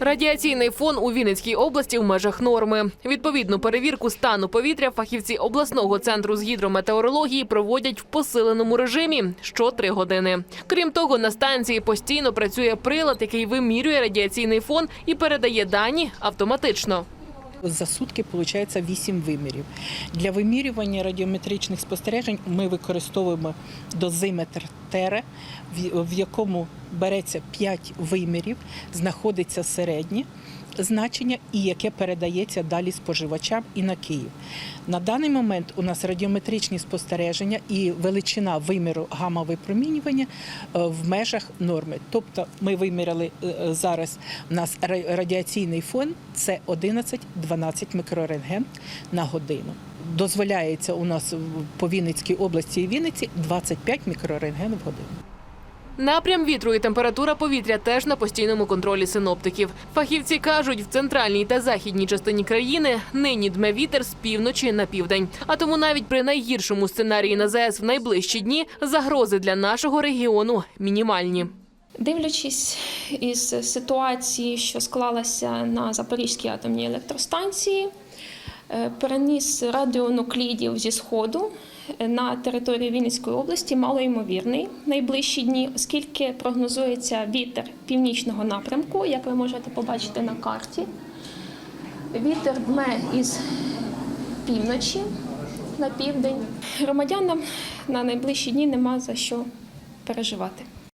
Радіаційний фон у Вінницькій області в межах норми. Відповідну перевірку стану повітря фахівці обласного центру з гідрометеорології проводять в посиленому режимі що три години. Крім того, на станції постійно працює прилад, який вимірює радіаційний фон і передає дані автоматично. За сутки виходить 8 вимірів. Для вимірювання радіометричних спостережень ми використовуємо дозиметр Тере, в- в якому береться 5 вимірів, знаходиться середнє значення і яке передається далі споживачам і на Київ. На даний момент у нас радіометричні спостереження і величина виміру гамма-випромінювання е, в межах норми. Тобто ми виміряли е, е, зараз у нас радіаційний фон це 11-12 мікрорентген на годину. Дозволяється у нас по Вінницькій області і Вінниці 25 мікрорентген в годину. Напрям вітру і температура повітря теж на постійному контролі синоптиків. Фахівці кажуть, в центральній та західній частині країни нині дме вітер з півночі на південь. А тому навіть при найгіршому сценарії на ЗАЕС в найближчі дні загрози для нашого регіону мінімальні. Дивлячись із ситуації, що склалася на Запорізькій атомній електростанції, переніс радіонуклідів зі сходу на територію Вінницької області малоймовірний найближчі дні, оскільки прогнозується вітер північного напрямку, як ви можете побачити на карті. Вітер дме із півночі на південь. Громадянам на найближчі дні нема за що переживати.